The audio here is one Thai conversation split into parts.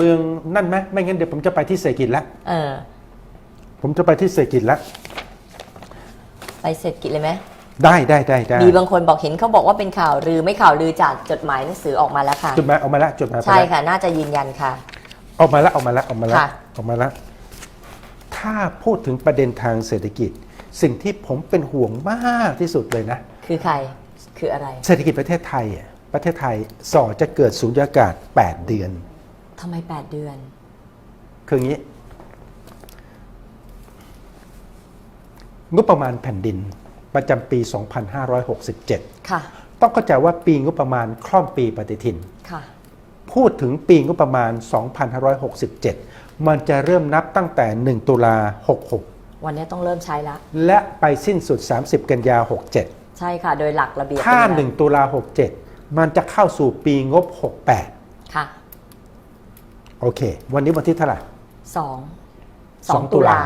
เมืองนั่นไหมไม่งั้นเดี๋ยวผมจะไปที่เศรษฐกิจแล้วเออ ผมจะไปที่เศรษฐกิจแล้วไปเศรษฐกิจเลยไหมได้ได้ได้ได้มีบางคนบอกเห็นเขาบอกว่าเป็นข่าวลือไม่ข่าวลือจากจดหมายหนังสือออกมาแล้วค่ะจดหมายออกมาแล้วจดหมายไปใช่แล้วค่ะ น่าจะยืนยันค่ะ ออกมาแล้วออกมาแล้วออกมาแล้วค่ะออกมาแล้วถ้าพูดถึงประเด็นทางเศรษฐกิจ สิ่งที่ผมเป็นห่วงมากที่สุดเลยนะ คือใครคืออะไร เศรษฐกิจประเทศไทยอะประเทศไทยส่อจะเกิดสูญญากาศ 8 เดือน ทำไม 8 เดือน คืออย่างนี้ งบประมาณแผ่นดินประจำปี 2567 ค่ะ ต้องเข้าใจว่าปีงบประมาณคล่อมปีปฏิทิน ค่ะ พูดถึงปีงบประมาณ 2567 มันจะเริ่มนับตั้งแต่ 1 ตุลาวันนี้ต้องเริ่มใช้ละ66และไปสิ้นสุด 30 กันยา 67 ใช่ค่ะ โดยหลักระเบียบถ้าเป็นอย่ง1ตุลา 67 มันจะเข้าสู่ปีงบ 68 ค่ะ โอเค วันนี้วันที่เท่าไหร่ สองสองตุตุลาลา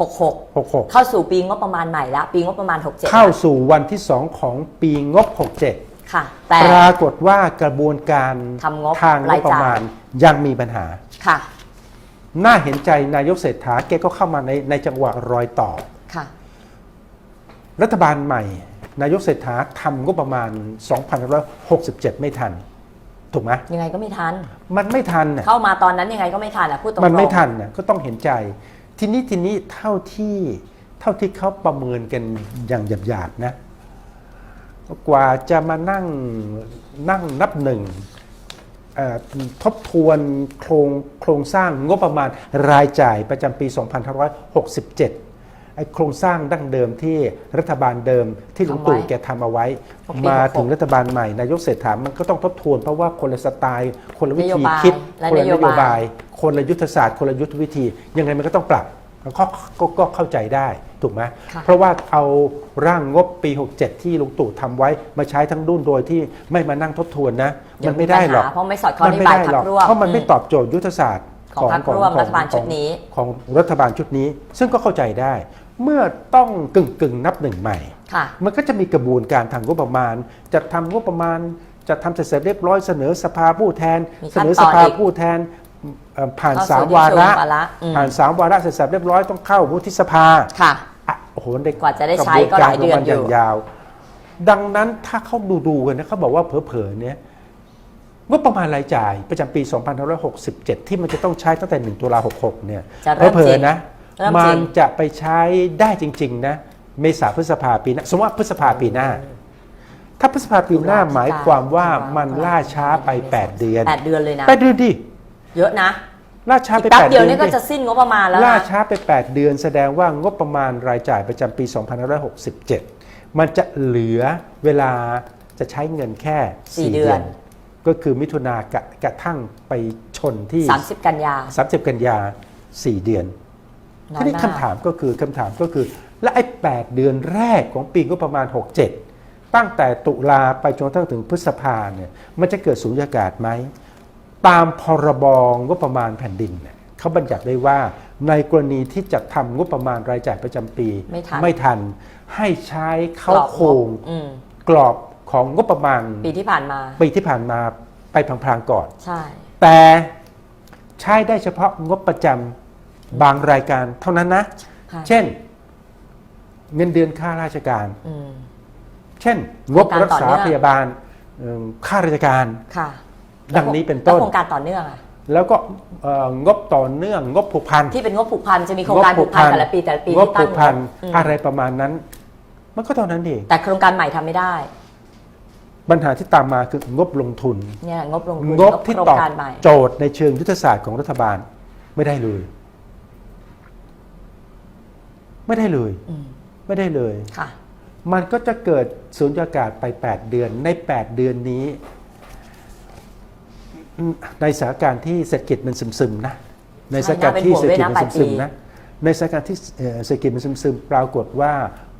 หกหก66 เข้าสู่ปีงบประมาณใหม่ละปีงบประมาณ67เข้าสู่วันที่ 2 ของปีงบ 67 ค่ะ แต่ ปรากฏว่ากระบวนการทำงบทางงบประมาณยังมีปัญหา ค่ะน่าเห็นใจนายกเศรษฐาแกก็เข้ามาในในจังหวะรอยต่อ ค่ะ รัฐบาลใหม่ นายกเศรษฐาทำงบประมาณ 2,167 ไม่ทัน ถูกไหมยังไงก็ไม่ทัน มันไม่ทันน่ะเข้ามาตอนนั้นยังไงก็ไม่ทันอะพูดตรงๆมันไม่ทันน่ะก็ต้องเห็นใจ ทีนี้ทีนี้เท่าที่เท่าที่เขาประเมินกันอย่างหยาบๆนะ กว่าจะมานั่งนั่งนับหนึ่งเอ่อทบทวนโครงโครงสร้างงบประมาณรายจ่ายประจำปี 2567 ไอ้โครงสร้างดั้งเดิมที่รัฐบาลเดิมที่ลุงตู่แกทำเอาไว้มาถึงรัฐบาลใหม่นายกเศรษฐามันก็ต้องทบทวน เพราะว่าคนละสไตล์ คนละวิธีคิด และคนนละนโยโยบาบายยคนละยุทธศาสตร์ คนละยุทธวิธี ยังไงมันก็ต้องปรับก็ก็ก็เข้าใจได้ถูกไหมค่ะ เพราะว่าเอาร่างงบปี 67 ที่ลุงตู่ทำไว้มาใช้ทั้งดุนโดยที่ไม่มานั่งทบทวนนะ มันไม่ได้หรอก เยวปัญาเพราะไม่สอดคล้องมันนโยไม่บายได้พรหรรอกคร่วม เพราะมันไม่อืตอบโจทย์ยุทธศาสตร์ของพรรคร่วมรัฐบาลชุดนี้ ของของรัฐบาลชุดนี้ ซึ่งก็เข้าใจได้ เมื่อต้องกึ่งกึ่งๆนับหนึ่งใหม่ค่ะมันก็จะมีกระบวนการทางงบประมาณจะทำงบประมาณจะทำเสร็จเรียบร้อยเสนอสภาผู้แทนมีเสขั้นนอตสอนภาอีกผู้แทนเอ่อผ่านเข้าสู่สามที่วาระประชุมวาระอืมผ่านสามวาระเสร็จสับเรียบร้อยต้องเข้าวุฒิสภาค่ะอะโอ้โหในกว่าจะได้ใช้ก็หลายเดือนกระบวกรขงมัอยู่งยาว ดังนั้นถ้าเขาดูดูๆกันนะเขาบอกว่าเผลอๆเนี่ยงบประมาณรายจ่ายประจำปี 2567 ที่มันจะต้องใช้ตั้งแต่ 1 ตุลา66 เนี่ยจะเริ่มเผลจริองๆนะเริ่ มจริงมันจะไปใช้ได้จริง ๆ นะ เมษาพฤษภาปีหน้าสมมติว่าพฤษภาปีหน้า ถ้าพฤษภาปีหน้าหมายความว่ามันล่าช้าไป 8 เดือนแปดเดือนเลยนะแปดเดือนดิเยอะนะล่าช้าไปแป๊บ8เดียวเดือนนี่ก็ดิจะสิ้นงบประมาณแล้วล่านะช้าไป 8 เดือนแสดงว่างบประมาณรายจ่ายประจำปี 2567 มันจะเหลือเวลาจะใช้เงินแค่สี่4เดืเดืออนนก็คือมิถุนากะกระทั่งไปชนที่ 30 กันยา30 กันยา 4 เดือนน้อ ทียนี้มากคำถามก็คือคำถามก็คือ และไอ้8เดือนแรกของปีงบประมาณ 67 ตั้งแต่ตุลาไปจนกระทั่งถึงพฤษภาเนี่ยมันจะเกิดสูญญากาศไหม ตามพรบงบประมาณแผ่นดินเนี่ยเขาบัญญัติไว้ว่าในกรณีที่จะทำงบประมาณรายจ่ายประจำปี ไม่ทันไม่ทันให้ใช้เข้ากรอบโครงอืมกรอบของงบประมาณ ปีที่ผ่านมาปีที่ผ่านมาไปพลางๆก่อน ใช่ แต่ใช้ได้เฉพาะงบประจำ บางรายการเท่านั้นนะ ค่ะเช่น เงินเดือนค่าราชการ อืม เช่น งบโครงการรักษาต่อเนื่องพยาบาลเอิ่มค่าราชการ ค่ะดังนี้เป็นต้น แล้วโครงการต่อเนื่องอะแล้วก็เอ่องบต่อเนื่องงบผูกพัน ที่เป็นงบผูกพันจะมีโครงการผูกพันแต่ละปีแต่ละปีงบที่ตั้ผูงกพันอืมอะไรประมาณนั้น มันก็เท่านั้นเองแต่โครงการใหม่ทำไม่ได้ ปัญหาที่ตามมาคืองบลงทุน เนี่ยงบลงทุนงบที่โครงตอบการใหม่ โจทย์ในเชิงยุทธศาสตร์ของรัฐบาลไม่ได้เลย ไม่ได้เลยอืมไม่ได้เลยค่ะมันก็จะเกิดสูญญากาศไป 8 เดือน ใน 8 เดือนนี้อืมในสถานการณ์ที่เศรษฐกิจมันซึมๆนะ ในสถานการณ์ที่เศรษฐกิจมันซึมๆนะ ในสถานการณ์ที่เอ่อเศรษฐกิจมันซึมๆ ปรากฏว่า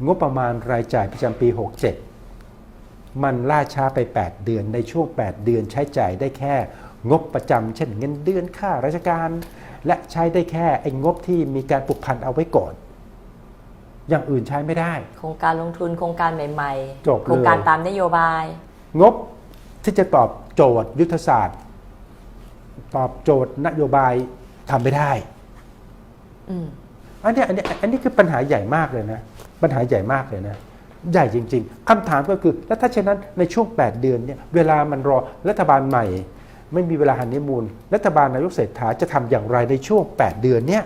งบประมาณรายจ่ายประจำปี 67 มันล่าช้าไป 8 เดือน ในช่วง 8 เดือนใช้จ่ายได้แค่งบประจำเช่นเงินเดือนค่าราชการ และใช้ได้แค่ไอ้งบที่มีการผูกพันเอาไว้ก่อน อย่างอื่นใช้ไม่ได้ โครงการลงทุนโครงการใหม่จบเลย โครงการตามนโยบาย งบที่จะตอบโจทย์ยุทธศาสตร์ ตอบโจทย์นโยบายทำไม่ได้ อืมอันเนี้ยอันเนี้ยอันนี้คือปัญหาใหญ่มากเลยนะ ปัญหาใหญ่มากเลยนะ ใหญ่จริง ๆคำถามก็คือ แล้วถ้าเช่นนั้นในช่วง 8 เดือนเนี่ยเวลามันรอรัฐบาลใหม่ ไม่มีเวลาฮันนีมูล รัฐบาลนายกเศรษฐาจะทำอย่างไรในช่วง 8 เดือนเนี่ย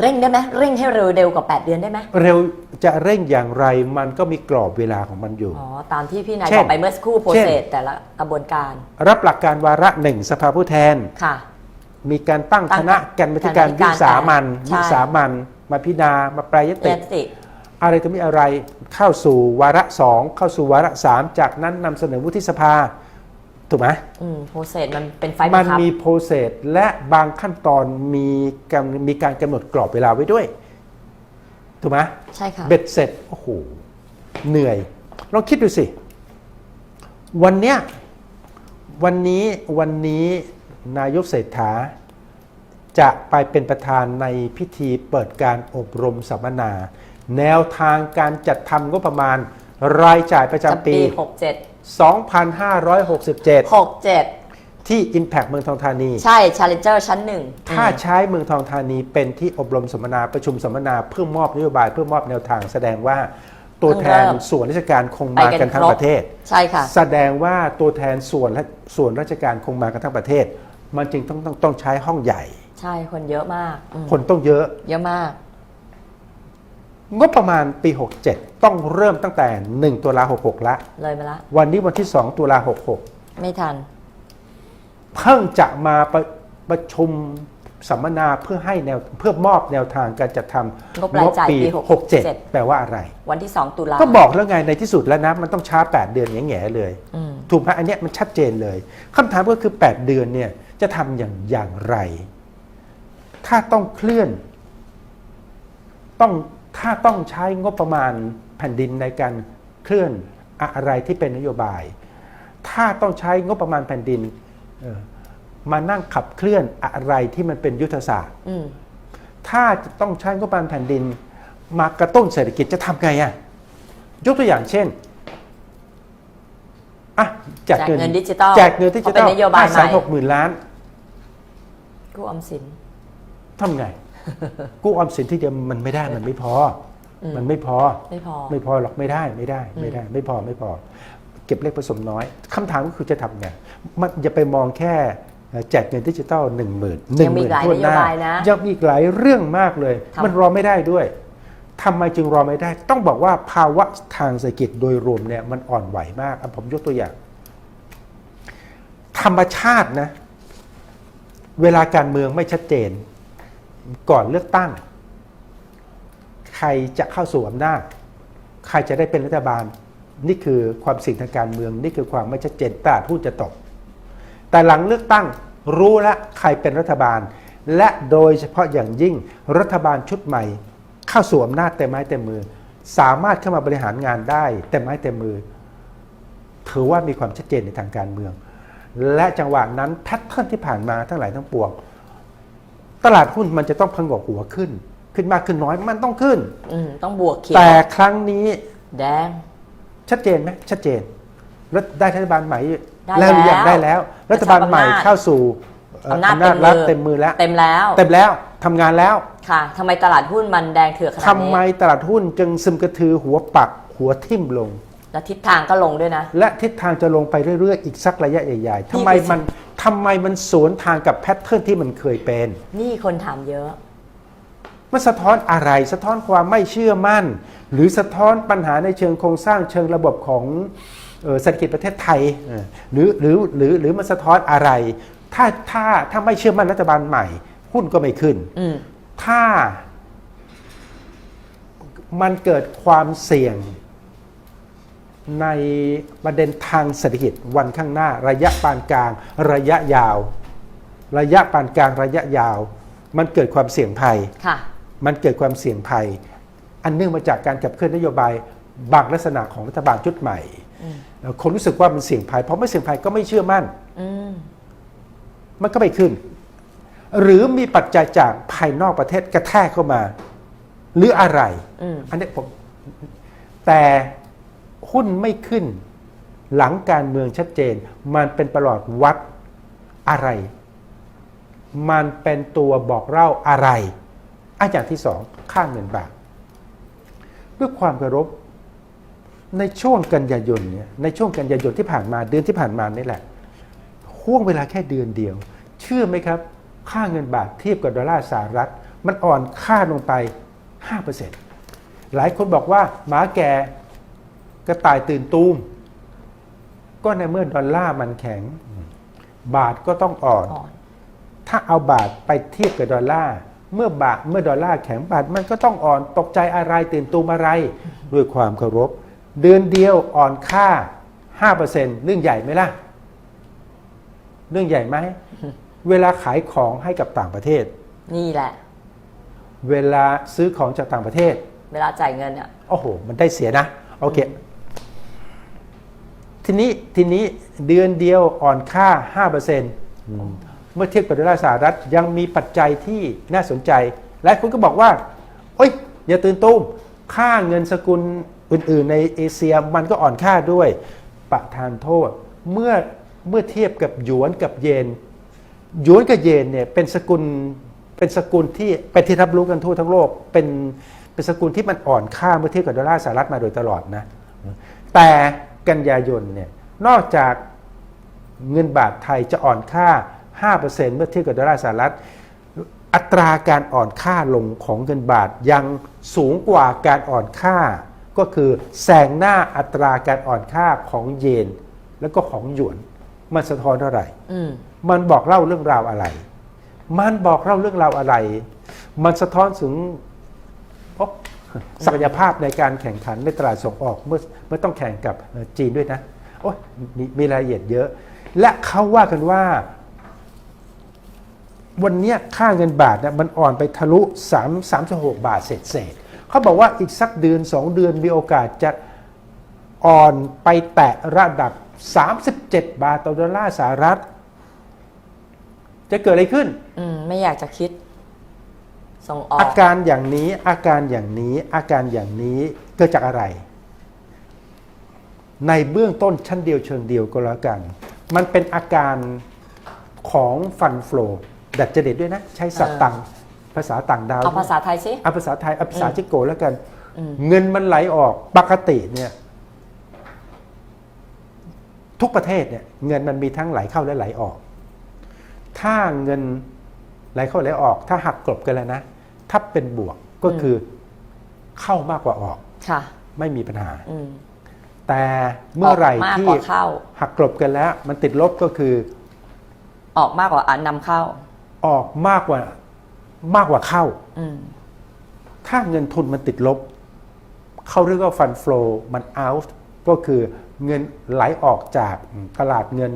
เร่งได้ไหมเร่งให้เร็วเร็วกว่า 8 เดือนได้ไหมเร็วจะเร่งอย่างไรมันก็มีกรอบเวลาของมันอยู่อ๋อตามที่พี่นายเช่บนอกไปเมื่อสักครู่โปรเช่นเซสแต่ละกระบวนการ รับหลักการวาระหนึ่งสภาผู้แทนค่ะ มีการตั้งตั้คงณะกรรมาธิการกรรมาธิการวิสามันใช่วิสามันมาพิจารณามาแปรยเอติติอะไรก็มีอะไรเข้าสู่วาระสองเข้าสู่วาระสามจากนั้นนำเสนอวุฒิสภา ถูกไหมอืมโปรเซสมันเป็นไฟมับันงคับมีโปรเซสและบางขั้นตอนมีกำมีการกำหนดกรอบเวลาไว้ด้วย ถูกไหมใช่ค่ะเบ็ดเสร็จโอ้โหเหนื่อยลองคิดดูสิ วันเนี้ยวันนี้วันนี้นายกเศรษฐา จะไปเป็นประธานในพิธีเปิดการอบรมสัมมนา แนวทางการจัดทำงบประมาณรายจ่ายประจะจำปีปี 67 2567 67 ที่ Impact เมืองทองธานี ใช่ Challenger ชั้นหนึ่งถ้าใช้เมืองทองธานีเป็นที่อบรมสัมมนาประชุมสัมมนาเพื่อมอบนโยบายเพื่อมอบแนวทางแสดงว่าตัวแทนส่วนราชการคงมากันทั้งประเทศ ใช่ค่ะ แสดงว่าตัวแทนส่วนและส่วนราชการคงมากันทั้งประเทศ มันจึงต้องต้องต้องใช้ห้องใหญ่ ใช่คนเยอะมากอืมคนต้องเยอะ เยอะมาก งบประมาณปี 67 ต้องเริ่มตั้งแต่ 1 ตุลา66 ละ เลยมาละ วันนี้วันที่ 2 ตุลา66 ไม่ทัน เพิ่งจะมาประประชุมสัมมนาเพื่อให้แนวเพื่อมอบแนวทางการจัดทำงบรายจ่ายปี67 67 แปลว่าอะไร วันที่ 2 ตุลาก็บอกแล้วไงในที่สุดแล้วนะ มันต้องช้า 8 เดือนแง่ๆเลย อืมถูกไหมอันเนี้ยมันชัดเจนเลยคำถามก็คือ 8 เดือนเนี่ยจะทำอย่างอย่างไร ถ้าต้องเคลื่อน ต้อง ถ้าต้องใช้งบประมาณแผ่นดินในการเคลื่อนอะไรที่เป็นนโยบาย ถ้าต้องใช้งบประมาณแผ่นดินเอ่อมานั่งขับเคลื่อนอะไรที่มันเป็นยุทธศาสตร์อืมถ้าจะต้องใช้งบประมาณแผ่นดิน มากระตุ้นเศรษฐกิจจะทำไงอะยกตัวอย่างเช่นอะแจกแจกเงินดิจิตอลแจกเงินดิจิตอลเพราะเป็นนโยบายใหม่แสนหกหมื่นล้านกู้ออมสินทำไง กู้ออมสินที่เดียวมันไม่ได้มันไม่พออมมันไม่พอไม่พอไม่พอหรอกไม่ได้ไม่ได้ไม่ได้ ไม่พอไม่พอ เก็บเลขผสมน้อยคำถามก็คือจะทำไงมันอย่าไปมองแค่เอ่อแจกเงินดิจิตอลหนึ่งหมื่นหนึ่ยังงหมีมื่นหลายทั่วนหน้านโยบายนะยังมีอีกหลายเรื่องมากเลยทำมันรอไม่ได้ด้วยทำไมจึงรอไม่ได้ ต้องบอกว่าภาวะทางเศรษฐกิจโดยรวมเนี่ยมันอ่อนไหวมากอะผมยกตัวอย่าง ธรรมชาตินะ เวลาการเมืองไม่ชัดเจน ก่อนเลือกตั้ง ใครจะเข้าสู่อำนาจ ใครจะได้เป็นรัฐบาล นี่คือความเสิ่งทางการเมือง นี่คือความไม่ชัดเจนตลาดหุ้นจะตก แต่หลังเลือกตั้งรู้แล้วใครเป็นรัฐบาล และโดยเฉพาะอย่างยิ่งรัฐบาลชุดใหม่ เข้าสู่อำนาจเต็มไม้เต็มมือ สามารถเข้ามาบริหารงานได้เต็มไม้เต็มมือถือว่ามีความชัดเจนในทางการเมือง และจังหวะนั้นแพทเทิร์นที่ผ่านมาทั้งหลายทั้งปวง ตลาดหุ้นมันจะต้องพังกหัวขึ้น ขึ้นมากขึ้นน้อยมันต้องขึ้น อืมต้องบวกเขียวแต่ครั้งนี้แดง ชัดเจนไหมชัดเจนรัฐได้รัฐบาลใหม่ได้แล้วหรือยังแล้วได้แล้ว รัฐบาลใหม่ประชาอำนาจเข้าสู่เอ่ออำนาจอำนาจรัฐเต็มมือแล้ว เต็มแล้ว เต็มแล้วทำงานแล้วค่ะทำไมตลาดหุ้นมันแดงเถือกขนาดทำไมนี้ตลาดหุ้นจึงซึมกระทือหัวปักหัวทิ่มลง และทิศทางก็ลงด้วยนะ และทิศทางจะลงไปเรื่อยๆ อีกสักระยะใหญ่ๆทำไมนี่คือมัน ทำไมมันสวนทางกับแพทเทิร์นที่มันเคยเป็น นี่คนถามเยอะ มันสะท้อนอะไรสะท้อนความไม่เชื่อมั่น หรือสะท้อนปัญหาในเชิงโครงสร้างเชิงระบบของเอ่อเศรษฐกิจประเทศไทยเออหรือหรือหรือหรือมันสะท้อนอะไร ถ้าถ้าถ้าไม่เชื่อมั่นรัฐบาลใหม่ หุ้นก็ไม่ขึ้นอืมถ้ามันเกิดความเสี่ยง ในประเด็นทางเศรษฐกิจวันข้างหน้า ระยะปานกลาง ระยะยาว ระยะปานกลางระยะยาว มันเกิดความเสี่ยงภัยค่ะมันเกิดความเสี่ยงภัย อันเนื่องมาจากการขับเคลื่อนนโยบายบางลักษณะของรัฐบาลชุดใหม่อืมเอ่อคนรู้สึกว่ามันเสี่ยงภัยเพราะไม่เสี่ยงภัยก็ไม่เชื่อมั่นอืมมันก็ไม่ขึ้น หรือมีปัจจัยจากภายนอกประเทศกระแทกเข้ามา หรืออะไรอืมอันนี้ผมแต่ หุ้นไม่ขึ้น หลังการเมืองชัดเจน มันเป็นประหลอดวัดอะไร มันเป็นตัวบอกเล่าอะไรอันอย่างที่สองค่าเงินบาทด้วยความเคารพในช่วงกันยายนเนี่ยในช่วงกันยายนที่ผ่านมาเดือนที่ผ่านมานี่แหละห่วงเวลาแค่เดือนเดียว เชื่อไหมครับ ค่าเงินบาทเทียบกับดอลลาร์สหรัฐ มันอ่อนค่าลงไป 5%หลายคนบอกว่าหมาแก่ กระต่ายตื่นตูม ก็ในเมื่อดอลลาร์มันแข็ง บาทก็ต้องอ่อนอ่อน ถ้าเอาบาทไปเทียบกับดอลลาร์เมื่อบาทเมื่อดอลลาร์แข็งบาทมันก็ต้องอ่อนตกใจอะไรตื่นตูมอะไรด้วยความเคารพ เดือนเดียวอ่อนค่า 5%เรื่องใหญ่ไหมล่ะ เรื่องใหญ่ไหม เวลาขายของให้กับต่างประเทศ นี่แหละ เวลาซื้อของจากต่างประเทศ เวลาจ่ายเงินอะ โอ้โห มันได้เสียนะ โอเค ทีนี้ทีนี้เดือนเดียวอ่อนค่า 5%เมื่อเทียบกับดอลลาร์สหรัฐยังมีปัจจัยที่น่าสนใจหลายคนก็บอกว่าโอ้ยอย่าตื่นตูมค่าเงินสกุลอื่น ๆ ในเอเชียมันก็อ่อนค่าด้วยประทานโทษ เมื่อเมื่อเทียบกับหยวนกับเยนหยวนกับเยนเนี่ยเป็นสกุลเป็นสกุลที่เป็นที่รับรู้กันทั่วทั้งโลกเป็นเป็นสกุลที่มันอ่อนค่าเมื่อเทียบกับดอลลาร์สหรัฐมาโดยตลอดนะแต่ กันยายนเนี่ยนอกจากเงินบาทไทยจะอ่อนค่า 5%เมื่อเทียบกับดอลลาร์สหรัฐ อัตราการอ่อนค่าลงของเงินบาทยังสูงกว่าการอ่อนค่า ก็คือแซงหน้าอัตราการอ่อนค่าของเยน แล้วก็ของหยวน มันสะท้อนเท่าไหร่อืมมันบอกเล่าเรื่องราวอะไร มันบอกเล่าเรื่องราวอะไร มันสะท้อนถึงโอ๊ะ ศักยภาพในการแข่งขันในตลาดส่งออกเมื่อเมื่อต้องแข่งกับจีนด้วยนะโอ้ยมมีรายละเอียดเยอะ และเขาว่ากันว่า วันนี้ค่าเงินบาทเนี่ยมันอ่อนไปทะลุ 3 36 บาทเศษเศษเขาบอกว่าอีกสักเดือน 2 เดือนมีโอกาสจะอ่อนไปแตะระดับ 37 บาทต่อดอลลาร์สหรัฐ จะเกิดอะไรขึ้น อืม ไม่อยากจะคิด ส่งออกอาการอย่างนี้อาการอย่างนี้อาการอย่างนี้เกิดจากอะไร ในเบื้องต้นชั้นเดียวเชิงเดียวก็แล้วกัน มันเป็นอาการของฟันฟลอดัดจริตด้วยนะ ใช้ศัพท์เออต่างภาษาต่างดาวเอาภาษาไทยสิเอาภาษาไทยเอาภาษาอืมจิโกแล้วกันอืมเงินมันไหลออกปกติเนี่ยทุกประเทศเนี่ยเงินมันมีทั้งไหลเข้าและไหลออก ถ้าเงิน ไหลเข้าไหลออก ถ้าหักกลบกันแล้วนะ ถ้าเป็นบวกก็คือเข้ามากกว่าออกค่ะ ไม่มีปัญหาอืมแต่เมื่อไหร่กมากที่กว่าเข้าหักกลบกันแล้ว มันติดลบก็คือ ออกมากกว่าอันนำเข้า ออกมากกว่ามากกว่าเข้าอืมถ้าเงินทุนมันติดลบ เขาเรียกว่าฟันฟล w มัน out ก็คือเงินไหลออกจากตลาดเงิน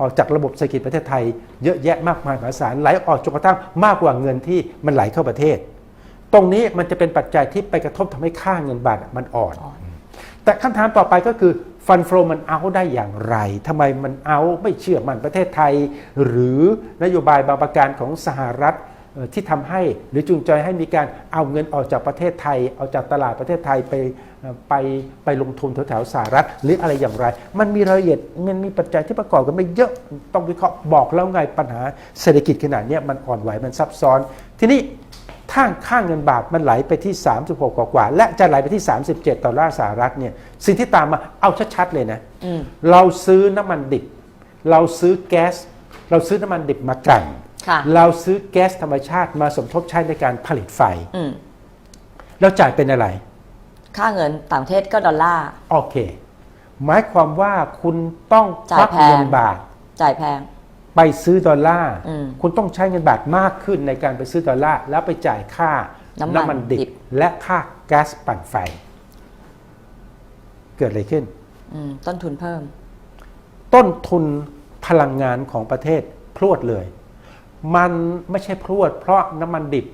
ออกจากระบบเศรษฐกิจประเทศไทย เยอะแยะมากมายมหาศาลไหลออกจนกระทั่งมากกว่าเงินที่มันไหลเข้าประเทศ ตรงนี้มันจะเป็นปัจจัยที่ไปกระทบทำให้ค่าเงินบาทมันอ่อนอ่อน แต่คำถามต่อไปก็คือฟันฟล w มันเอาได้อย่างไรทำไมมันเอาไม่เชื่อมันประเทศไทย หรือนโยบายบางประการของสหรัฐเอ่อที่ทำให้หรือจูงใจให้มีการเอาเงินออกจากประเทศไทย เอาจากตลาดประเทศไทยไปเอ่อ ไปไปลงทุนแถวๆสหรัฐหรืออะไรอย่างไร มันมีรายละเอียดมันมีปัจจัยที่ประกอบกันไม่เยอะต้องวิเคราะห์บอกแล้วไงปัญหาเศรษฐกิจขนาดเนี้ยมันอ่อนไหวมันซับซ้อน ทีนี้ถ้าค่าเงินบาทมันไหลไปที่ 36 กว่าๆและจะไหลไปที่ 37ดอลลาร์สหรัฐเนี่ยสิ่งที่ตามมาเอาชัดๆเลยนะอืมเราซื้อน้ำมันดิบ เราซื้อแก๊ส เราซื้อน้ำมันดิบมากลั่นค่ะเราซื้อแก๊สธรรมชาติมาสมทบใช้ในการผลิตไฟอืมเราจ่ายเป็นอะไร ค่าเงินต่างประเทศก็ดอลลาร์ โอเค หมายความว่าคุณต้องคจ่ายวักแพง เงินบาท จ่ายแพง ไปซื้อดอลลาร์ อืมคุณต้องใช้เงินบาทมากขึ้นในการไปซื้อดอลลาร์แล้วไปจ่ายค่าน้ำมันดิดิบ บ และค่าแก๊สปั่นไฟ เกิดอะไรขึ้น อืมต้นทุนเพิ่ม ต้นทุนพลังงานของประเทศพรวดเลย มันไม่ใช่พรวด เพราะน้ำมันดิบ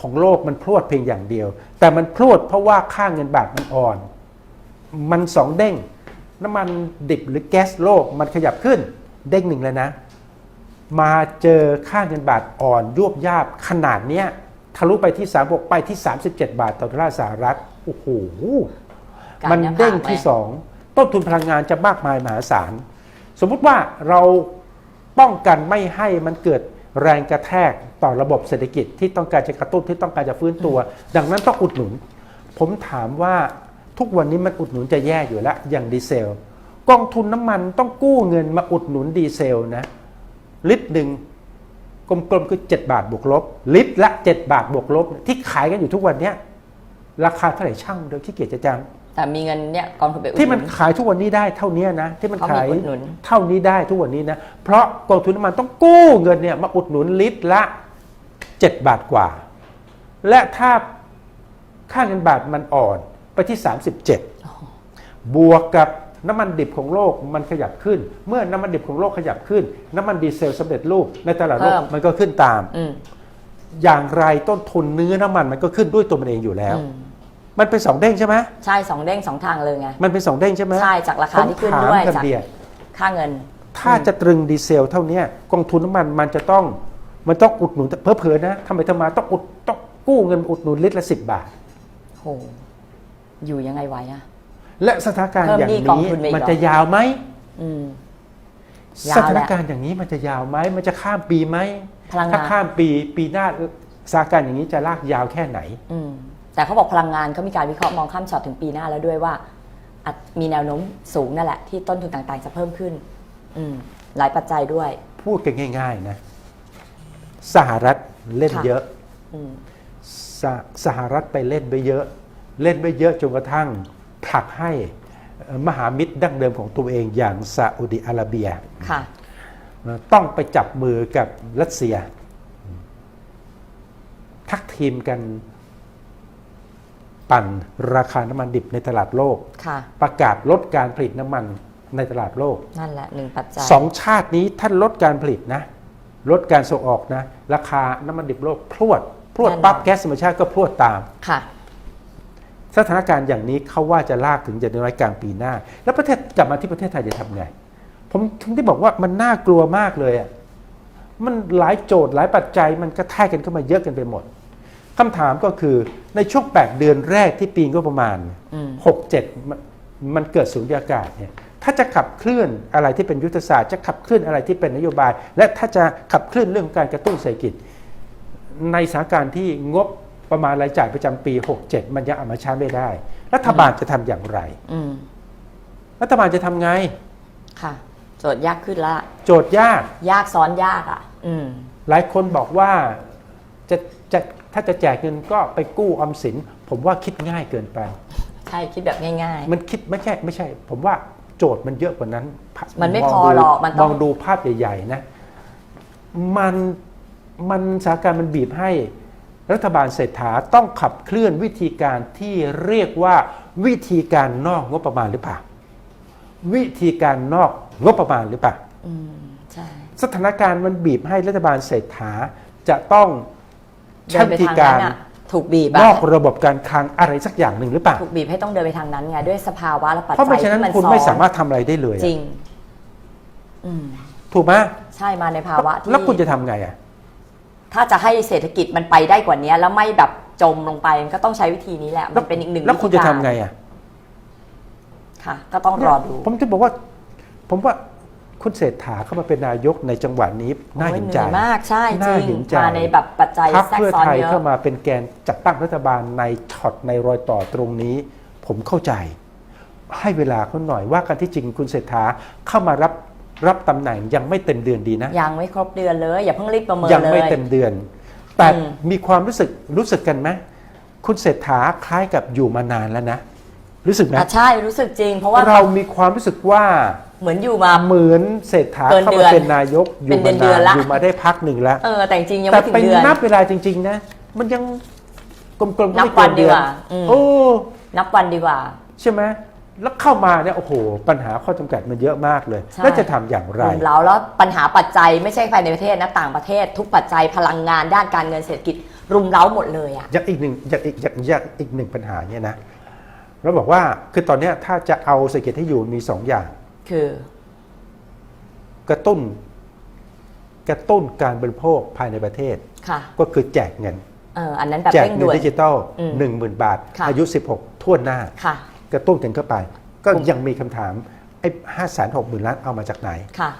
ของโลกมันพรวดเพียงอย่างเดียว แต่มันพรวดเพราะว่าค่าเงินบาทมันอ่อน มันสองเด้ง น้ำมันดิบหรือแก๊สโลกมันขยับขึ้น เด้งหนึ่งแล้วนะ มาเจอค่าเงินบาทอ่อนยวบยาบขนาดเนี้ยทะลุไปที่36ไปที่ 37 บาทต่อดอลลาร์สหรัฐโอ้โหการมันเนี่ยเด้งผ่านไหมที่สองต้นทุนพลังงานจะมากมายมหาศาล สมมุติว่าเราป้องกันไม่ให้มันเกิดแรงกระแทก ต่อระบบเศรษฐกิจที่ต้องการจะกระตุ้นที่ต้องการจะฟื้นตัว ดังนั้นต้องอุดหนุน ผมถามว่าทุกวันนี้มันอุดหนุนจะแย่อยู่แล้วอย่างดีเซลกองทุนน้ำมันต้องกู้เงินมาอุดหนุนดีเซลนะลิตรหนึ่งกลมๆคือ 7 บาทบวกลบ ลิตรละ 7 บาทบวกลบ ที่ขายกันอยู่ทุกวันเนี้ยราคาเท่าไหร่ช่างเดียวที่เกียจจะจังแต่มีเงินเนี่ยกองทุนไปอุดหที่มันนุนขายทุกวันนี้ได้เท่านี้นะ ที่มันเขามีขายอุดหนุนเท่านี้ได้ทุกวันนี้นะ เพราะกองทุนน้ำมันต้องกู้เงินเนี่ยมาอุดหนุนลิตรละ 7 บาทกว่า และถ้าค่าเงินบาทมันอ่อนไปที่ 37 บวกกับน้ำมันดิบของโลกมันขยับขึ้น เมื่อน้ำมันดิบของโลกขยับขึ้น น้ำมันดีเซลสำเร็จรูปในตลาดโลกเพิ่มมันก็ขึ้นตามอืมอย่างไรต้นทุนเนื้อน้ำมันมันก็ขึ้นด้วยตัวมันเองอยู่แล้วอืมมันเป็นสองเด้งใช่ไหมใช่สองเด้งสองทางเลยไงมันเป็นสองเด้งใช่ไหมใช่จากราคาที่ขึ้นผมถมด้วยกันจากเดียค่าเงิน ถ้าจะตรึงดีเซลเท่าเนี้ยกองทุนน้ำมันมันจะต้อง มันต้องอุดหนุนเพิ่ๆนะทำไมทำไมาต้องอุดต้องกู้เงินอุดหนุนลิตรละสิบบาทโหอยู่ยังไงไหวอะและสถานการณ์เพิ่มอย่างหนี้กองนี้ทุนไปอีกมันเหรอจะยาวไหมอืมยาวสแหละถานการณ์อย่างนี้มันจะยาวไหมมันจะข้ามปีไหมพลังงานถ้าข้ามปีปีหน้าสถานการณ์อย่างนี้จะลากยาวแค่ไหนอืมแต่เขาบอกพลังงานเขามีการวิเคราะห์มองข้ามช็อตถึงปีหน้าแล้วด้วยว่าอาจมีแนวโน้มสูงนั่นแหละที่ต้นทุนต่างๆ จะเพิ่มขึ้นอืมหลายปัจจัยด้วย พูดกันง่าย ๆ นะ สหรัฐเล่นค่ะเยอะอืมสหสหรัฐไปเล่นไปเยอะ เล่นไปเยอะจนกระทั่งผลักให้เอ่อมหามิตรดั้งเดิมของตัวเองอย่างซาอุดิอาระเบียค่ะต้องไปจับมือกับรัสเซีย ทักทีมกันปั่นราคาน้ำมันดิบในตลาดโลกค่ะประกาศลดการผลิตน้ำมันในตลาดโลก นั่นแหละหนึ่งปัจจัยสองชาตินี้ท่านลดการผลิตนะ ลดการส่งออกนะ ราคาน้ำมันดิบโลกพรวด พรวดแน่นอนปั๊บแก๊สธรรมชาติก็พรวดตามค่ะสถานการณ์อย่างนี้เขาว่าจะลากถึงจะน้อยกลางปีหน้า แล้วประเทศกลับมาที่ประเทศไทยจะทำไง ผมถึงได้บอกว่ามันน่ากลัวมากเลยอะมันหลายโจทย์หลายปัจจัยมันกระแทกกันเข้ามาเยอะกันไปหมดคำถามก็คือในช่วง 8 เดือนแรกที่ปีงบประมาณอืม67มันมันเกิดสูญญากาศเนี่ย ถ้าจะขับเคลื่อนอะไรที่เป็นยุทธศาสตร์จะขับเคลื่อนอะไรที่เป็นนโยบาย และถ้าจะขับเคลื่อนเรื่องการกระตุ้นเศรษฐกิจ ในสถานการณ์ที่งบประมาณรายจ่ายประจำปี 67 มันยังเอามาใช้ไม่ได้ รัฐบาลจะทำอย่างไรอืมรัฐบาลจะทำไง ค่ะ โจทย์ยากขึ้นละ โจทย์ยาก ยากซ้อนยากอะ อืมหลายคนบอกว่าจะจะถ้าจะแจกเงินก็ไปกู้ออมสิน ผมว่าคิดง่ายเกินไป ใช่ คิดแบบง่ายมันคิดไม่ใช่ไม่ใช่ ผมว่า โจทย์มันเยอะกว่านั้นมันไม่งพอดูหรอกมันต้องมองดูภาพใหญ่ๆนะมันมันสถานการณ์มันบีบให้รัฐบาลเศรษฐาต้องขับเคลื่อนวิธีการที่เรียกว่าวิธีการนอกงบประมาณหรือเปล่า วิธีการนอกงบประมาณหรือเปล่าๆอืมใช่สถานการณ์มันบีบให้รัฐบาลเศรษฐาจะต้องเดิใช้นไปวิธีทางกานั้รนอะ ถูกบีบนอะอกระบบการคลังอะไรสักอย่างหนึ่งหรือเปล่าถูกบีบให้ต้องเดินไปทางนั้นไงด้วยสภาวะและปัจเพราะจัไม่ยฉะนั้นที่มันคุณซ้อนไม่สามารถทำอะไรได้เลยอะจริงอืมถูกไหมใช่มาในภาวะที่แล้วคุณจะทำไงอะถ้าจะให้เศรษฐกิจมันไปได้กว่านี้แล้วไม่แบบจมลงไปมันก็ต้องใช้วิธีนี้แหละมันเป็นอีกหนึ่งแล้วคุณจะทำวิธีการไงอะค่ะ ก็ต้องรอดู ผมจะบอกว่า ผมว่า คุณเศรษฐาเข้ามาเป็นนายกในจังหวะนี้น่าเห็นใจโอ้ยเหนื่อยมากใช่จน่าริงเห็นใจมาในแบบปัจจัยพรรคแทรกเพื่อซ้อนไทยเยอะเข้ามาเป็นแกนจัดตั้งรัฐบาลในช็อตในรอยต่อตรงนี้ ผมเข้าใจ ให้เวลาเขาหน่อยว่ากันที่จริงคุณเศรษฐาเข้ามารับรับตำแหน่งยังไม่เต็มเดือนดีนะ ยังไม่ครบเดือนเลย อย่าเพิ่งรีบประเมินยังเลไม่ยเต็มเดือน แต่อืมมีความรู้สึกรู้สึกกันไหมคุณเศรษฐาคล้ายกับอยู่มานานแล้วนะ รู้สึกไหมอะใช่รู้สึกจริง เพราะว่าเรามีความรู้สึกว่า เหมือนอยู่มา เหมือนเศรษฐาเกินเข้าเดืมาอนเป็นนายกอยู่เป็นมาเดือนนานๆละ อยู่มาได้พักหนึ่งแล้ว เออแต่จริงๆยังแต่ไม่ถึงไปเดือน นับเวลาจริง ๆ นะ มันยังกลมๆนับไม่เกิวันดีเดือกว่าอืม โอ้นับวันดีกว่า ใช่ไหมแล้วเข้ามาเนี่ยโอ้โห ปัญหาข้อจำกัดมันเยอะมากเลย ใช่ แล้วจะทำอย่างไร รุมเร้าแล้วปัญหาปัจจัยไม่ใช่ภายในประเทศนะต่างประเทศ ทุกปัจจัยพลังงานด้านการเงินเศรษฐกิจ รุมเร้าหมดเลยอะ อย่างอีกหนึ่งอย่างอีกอย่างอย่างอีกหนึ่งปัญหาเนี่ยนะเราบอกว่าคือตอนเนี้ยถ้าจะเอาเศรษฐกิจให้อยู่มีสองอย่าง คือ กระตุ้น กระตุ้นการบริโภคภายในประเทศแบบก็คือแจกเงินเอออันนั้นแบบแจกเร่งเงิด่นวนดิจิตอลอืมหนึ่งหมื่นบาทค่ะอายุ 16ทั่วหน้าค่ะกระตุ้นกันเข้าไป ก็ยังมีคำถามไอ้ห้าแสนหกหมื่นล้านเอามาจากไหนค่ะ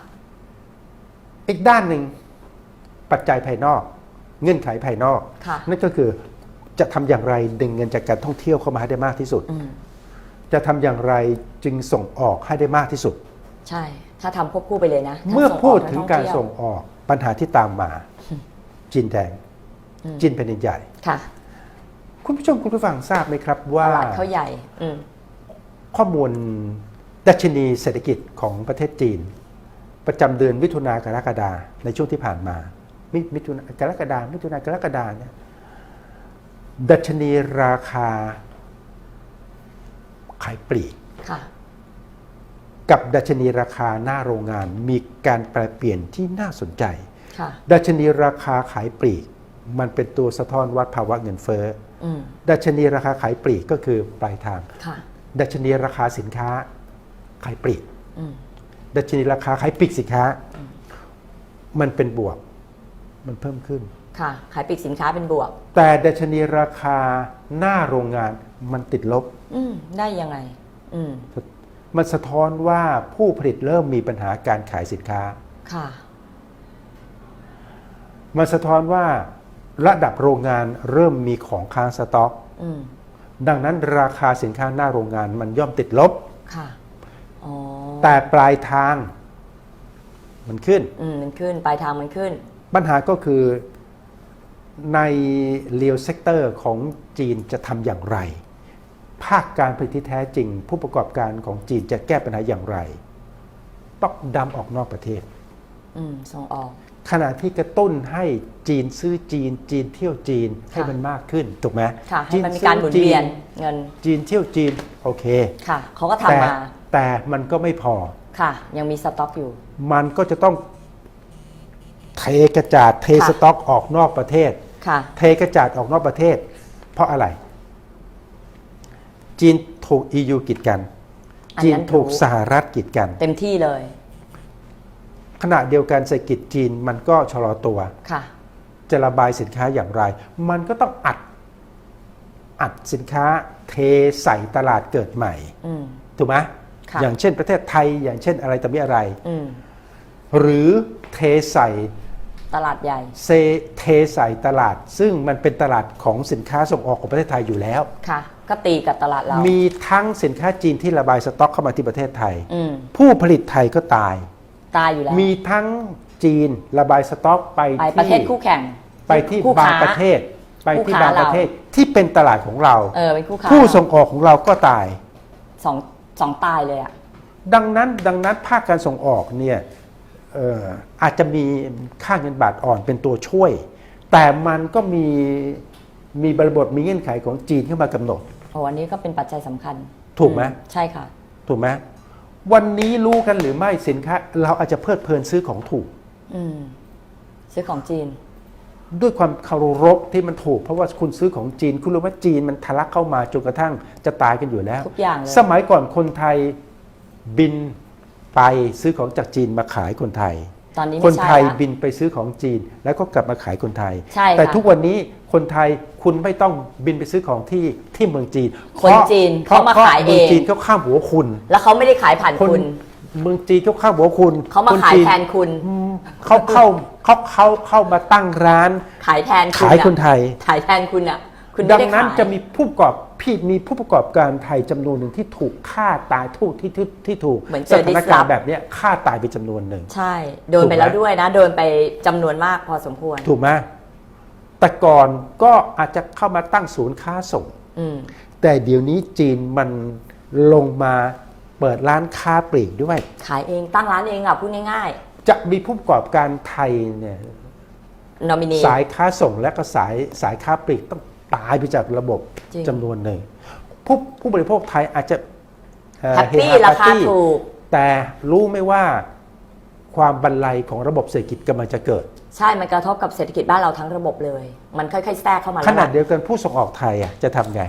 อีกด้านหนึ่งปัจจัยภายนอก เงื่อนไขภายนอกค่ะนั่นก็คือจะทำอย่างไรดึงเงินจากการท่องเที่ยวเข้ามาให้ได้มากที่สุดอืม จะทำอย่างไรจึงส่งออกให้ได้มากที่สุด ใช่ ถ้าทำควบคู่ไปเลยนะทั้งเมื่อส่งพูดทั้ถึงท่การเที่ยวส่งออกปัญหาที่ตามมา จีนแดง อืมจีนแผ่นดินใหญ่ ค่ะคุณผู้ชมคุณผู้ฟังทราบไหมครับว่าตลาดเขาใหญ่อืมข้อมูลดัชนีเศรษฐกิจของประเทศจีน ประจำเดือนมิถุนากรกฎาในช่วงที่ผ่านมา มิมิถุนากรกฎามิถุนากรกฎาเนี่ยดัชนีราคาขายปลีกค่ะกับดัชนีราคาหน้าโรงงานมีการแปลเปลี่ยนที่น่าสนใจค่ะดัชนีราคาขายปลีก มันเป็นตัวสะท้อนวัดภาวะเงินเฟ้ออืมดัชนีราคาขายปลีกก็คือปลายทางค่ะดัชนีราคาสินค้าขายปลีกอืมดัชนีราคาขายปลีกสินค้า มันเป็นบวก มันเพิ่มขึ้น ค่ะ ขายปลีกสินค้าเป็นบวก แต่ดัชนีราคาหน้าโรงงานมันติดลบ อืมได้ยังไง อืมมันสะท้อนว่าผู้ผลิตเริ่มมีปัญหาการขายสินค้า ค่ะ มันสะท้อนว่าระดับโรงงานเริ่มมีของค้างสต็อก อืมดังนั้นราคาสินค้าหน้าโรงงานมันย่อมติดลบ ค่ะอ๋อแต่ปลายทาง มันขึ้น อืมมันขึ้น ปลายทางมันขึ้น ปัญหาก็คือในเรียลเซกเตอร์ของจีนจะทำอย่างไร ภาคการผลิตที่แท้จริง ผู้ประกอบการของจีนจะแก้ปัญหาอย่างไร ต้องดำออกนอกประเทศอืมส่งออก ขณะที่กระตุ้นให้จีนซื้อจีน จีนเที่ยวจีนให้มันมากขึ้นถูกไหมค่ะให้จีมันมีการหมุนเวียนเงิน จีนเที่ยวจีนโอเคค่ะเขาก็แต่ทำมาแต่มันก็ไม่พอค่ะ ยังมีสต็อกอยู่ มันก็จะต้องเทกระจาดเทค่ะสต็อกออกนอกประเทศค่ะเทกระจาดออกนอกประเทศ เพราะอะไร จีนถูก EU กีดกัน อันนั้นจีนถูกรู้ สหรัฐกีดกัน เต็มที่เลยขณะเดียวกันเศรษฐกิจจีนมันก็ชะลอตัว ค่ะ จะระบายสินค้าอย่างไร มันก็ต้องอัด อัดสินค้าเทใส่ตลาดเกิดใหม่ อืม ถูกไหมค่ะ อย่างเช่นประเทศไทย อย่างเช่นอะไรต่อมีอะไร อืม หรือเทใส่ ตลาดใหญ่เซเทใส่ตลาด ซึ่งมันเป็นตลาดของสินค้าส่งออกของประเทศไทยอยู่แล้ว ค่ะ ก็ตีกับตลาดเรา มีทั้งสินค้าจีนที่ระบายสต็อกเข้ามาที่ประเทศไทย อืมผู้ผลิตไทยก็ตาย ตายอยู่แล้ว มีทั้งจีนระบายสต็อกไปไปที่ประเทศคู่แข่งไปที่คู่บางค้ ประเทศ ไปที่คู่ค้าบางประเทศที่เป็นตลาดของเรา เออเป็นคู่ค้าผู้ส่งออกของเราก็ตาย สองสองตายเลยอะ ดังนั้นดังนั้นภาคการส่งออกเนี่ยเอ่ออาจจะมีค่าเงินบาทอ่อนเป็นตัวช่วย แต่มันก็มีมีบริบทมีเงื่อนไขของจีนเข้ามากำหนดโอ้อันนี้ก็เป็นปัจจัยสำคัญ ถูกไหมอืใช่ค่ะ ถูกไหมวันนี้รู้กันหรือไม่สินค้า เราอาจจะเพลิดเพลินซื้อของถูก อืมซื้อของจีน ด้วยความเคารพที่มันถูก เพราะว่าคุณซื้อของจีน คุณรู้ว่าจีนมันทะลักเข้ามาจนกระทั่งจะตายกันอยู่แล้ว ทุกอย่างเลยสมัยก่อนคนไทยบิน ไปซื้อของจากจีนมาขายคนไทย ตอนนี้คไม่นใช่ไทยละบินไปซื้อของจีน แล้วก็กลับมาขายคนไทยใช่ค่ะแต่ทุกวันนี้คนไทยคุณไม่ต้องบินไปซื้อของที่ที่เมืองจีน คนพระจีนพระเขามาพระขายเองมืจีนเขาข้ามหัวคุณ แล้วเขาไม่ได้ขายผ่านคนคุณเมืองจีนเขาข้ามหัวคุณเขามาคนขายจีนแทนคุณเขาเข้าเขาเขาเข้ามาตั้งร้าน ขายแทนคุณขายอะคนไทย ขายแทนคุณอะ คุณดัไม่งได้นั้นขายจะมีผู้ประกอบพี่มีผู้ประกอบการไทยจำนวนหนึ่งที่ถูกฆ่าตายถูกที่ที่ที่ถูกเหมือนเจสอถาน disrupt การณ์แบบเนี้ยฆ่าตายไปจำนวนหนึ่ง ใช่ โดนไปแล้วด้วยนะ โดนไปจำนวนมากพอสมควร ถูกไหมแต่ก่อนก็อาจจะเข้ามาตั้งศูนย์ค้าส่ง อืม แต่เดี๋ยวนี้จีนมันลงมาเปิดร้านค้าปลีกด้วย ขายเองตั้งร้านเองอะพูดง่ายจะมีผู้ประกอบการไทยเนี่ยๆนอมินี สายค้าส่งและก็สายสายค้าปลีกต้อง ตายไปจากระบบจริง จำนวนหนึ่งผู้ผู้บริโภคไทยอาจจะเอ่อแฮปปี้เฮฮราคาปร์ตี้ถูก แต่รู้ไหมว่าความบันไลของระบบเศรษฐกิจกำลังจะเกิด ใช่ มันกระทบกับเศรษฐกิจบ้านเราทั้งระบบเลย มันค่อยๆ แทรกเข้ามาขแล้วนาดล่ะเดียวกันผู้ส่งออกไทยอะจะทำไง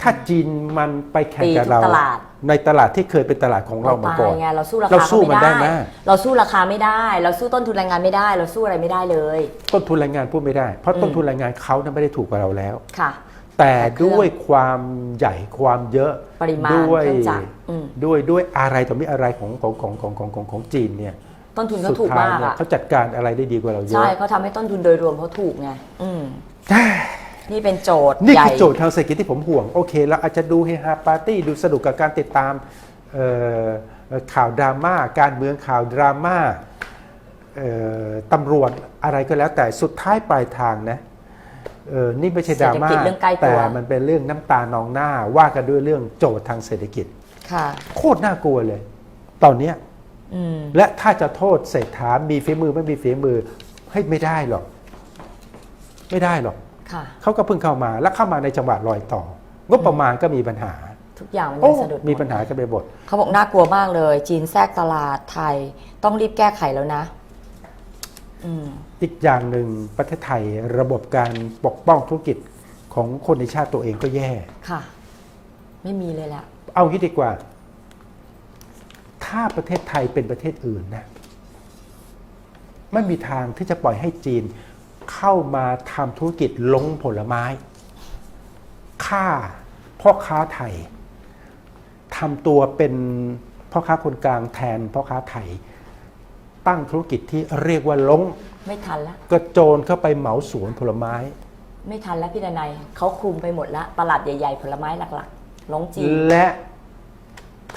ถ้าจีนมันไปแข่งกับตีทุกเราตลาด ในตลาดที่เคยเป็นตลาดของเรามาตายก่อนไงเราสู้ราเราคาสู้เขามันไม่ได้ได้ไหม เราสู้ราคาไม่ได้ เราสู้ต้นทุนแรงงานไม่ได้ เราสู้อะไรไม่ได้เลย ต้นทุนแรงงานพูดไม่ได้ เพราะอืมต้นทุนแรงงานเขานั้นไม่ได้ถูกกว่าเราแล้ว ค่ะ แต่เครื่องด้วยความใหญ่ความเยอะปริมาณด้วยเครื่องจักรอืม ด้วยด้วยอะไรต่อมีอะไรของของของของของของของจีนเนี่ยต้นทุนเขาสุดถูกท้ายมากเนี่ยอะเขาจัดการอะไรได้ดีกว่าเราเยใช่อะ เขาทำให้ต้นทุนโดยรวมเขาถูกไงอืม นี่เป็นโจทย์นี่ใหญ่ คือโจทย์ทางเศรษฐกิจที่ผมห่วง โอเคเราอาจจะดูเฮฮาปาร์ตี้ดูสนุกกับการติดตามเอ่อเอ่อข่าวดราม่าการเมืองข่าวดราม่าเอ่อตำรวจอะไรก็แล้วแต่สุดท้ายปลายทางนะเออนี่ไม่ใช่ดราม่าเศรษฐกิจเรื่องใกล้ตัว แต่มันเป็นเรื่องน้ำตานองหน้าว่ากันด้วยเรื่องโจทย์ทางเศรษฐกิจ ค่ะ โคตรน่ากลัวเลย ตอนเนี้ย อืม และถ้าจะโทษเศรษฐามีฝีมือไม่มีฝีมือให้ยไม่ได้หรอก ไม่ได้หรอกค่ะ เขาก็เพิ่งเข้ามาแล้วเข้ามาในจังหวะรอยต่อ งบประมาณก็มีปัญหา ทุกอย่างมันโอ้ยังสะดุดมีปัญหากันไปหมดเขาบอกน่ากลัวมากเลย จีนแทรกตลาดไทยต้องรีบแก้ไขแล้วนะอืมอีกอย่างหนึ่งประเทศไทยระบบการปกป้องธุรกิจของคนในชาติตัวเองก็แย่ค่ะ ไม่มีเลยแหละเอางี้ดีกว่า ถ้าประเทศไทยเป็นประเทศอื่นนะไม่มีทางที่จะปล่อยให้จีน เข้ามาทำธุรกิจลงผลไม้ฆ่าพ่อค้าไทยทำตัวเป็นพ่อค้าคนกลางแทนพ่อค้าไทย ตั้งธุรกิจที่เรียกว่าลงไม่ทันแล้วกระโจนเข้าไปเหมาสวนผลไม้ ไม่ทันแล้วพี่ดนัยเขาคุมไปหมดแล้วตลาดใหญ่ๆ ผลไม้หลักๆลงจีนและ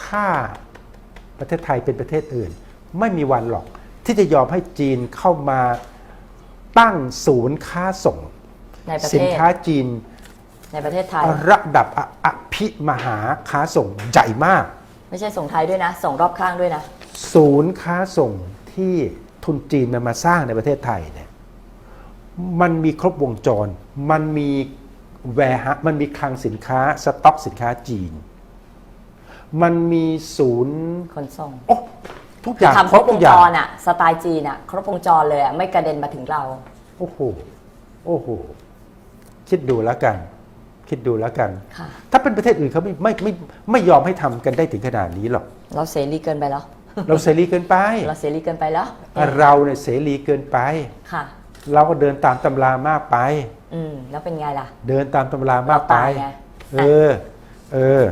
ถ้าประเทศไทยเป็นประเทศอื่น ไม่มีวันหรอกที่จะยอมให้จีนเข้ามา ตั้งศูนย์ค้าส่ง ในประสิเทนศค้าจีน ในประเทศไทย ระดับออภิมหาค้าส่งใหญ่มาก ไม่ใช่ส่งไทยด้วยนะ ส่งรอบข้างด้วยนะ ศูนย์ค้าส่งที่ทุนจีนมันมาสร้างในประเทศไทยเนี่ยมันมีครบวงจร มันมีแวร์ฮะมันมีคลังสินค้าสต็อกสินค้าจีน มันมีศูนย์ขนส่ง โอ้ ทุกอย่างทำคครรบบวทุงกอจย่างรอะสไตล์จีนอะครบวงจรเลยอะไม่กระเด็นมาถึงเรา โอ้โหโอ้โหคิดดูแล้วกัน คิดดูแล้วกัน ค่ะ ถ้าเป็นประเทศอื่นเขาไม่ไม่ไม่ไม่ยอมให้ทำกันได้ถึงขนาดนี้หรอก เราเสรีเกินไปแล้ว เราเสรีเกินไป เราเสรีเกินไปแล้วเราเนี่ยเสรีเกินไป ค่ะ เราก็เดินตามตำรามากไป อืม แล้วเป็นไงล่ะ เดินตามตำรามากไป เราตายไง เออ เออ